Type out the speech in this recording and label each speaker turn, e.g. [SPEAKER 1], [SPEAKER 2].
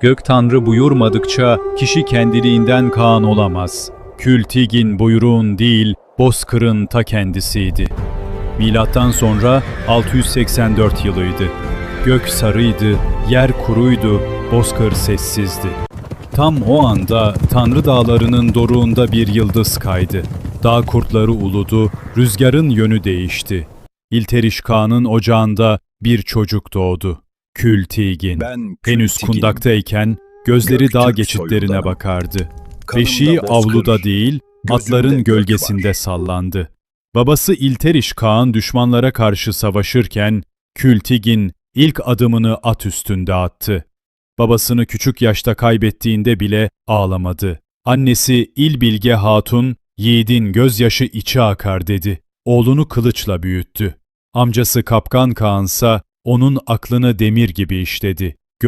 [SPEAKER 1] Gök Tanrı buyurmadıkça kişi kendiliğinden Kaan olamaz. Kültigin buyruğun değil, Bozkır'ın ta kendisiydi. Milattan sonra 684 yılıydı. Gök sarıydı, yer kuruydu, Bozkır sessizdi. Tam o anda Tanrı Dağları'nın doruğunda bir yıldız kaydı. Dağ kurtları uludu, rüzgarın yönü değişti. İlteriş Kağan'ın ocağında bir çocuk doğdu. Kültigin.
[SPEAKER 2] Ben
[SPEAKER 1] Henüz kundaktayken gözleri dağ geçitlerine
[SPEAKER 2] soyundanım.
[SPEAKER 1] bakardı. Beşiği avluda değil, atların gölgesinde
[SPEAKER 2] var.
[SPEAKER 1] sallandı. Babası İlteriş Kağan düşmanlara karşı savaşırken, Kültigin ilk adımını at üstünde attı. Babasını küçük yaşta kaybettiğinde bile ağlamadı. Annesi İlbilge Hatun, yiğidin gözyaşı içi akar dedi. Oğlunu kılıçla büyüttü. Amcası Kapkan Kağansa onun aklını demir gibi işledi.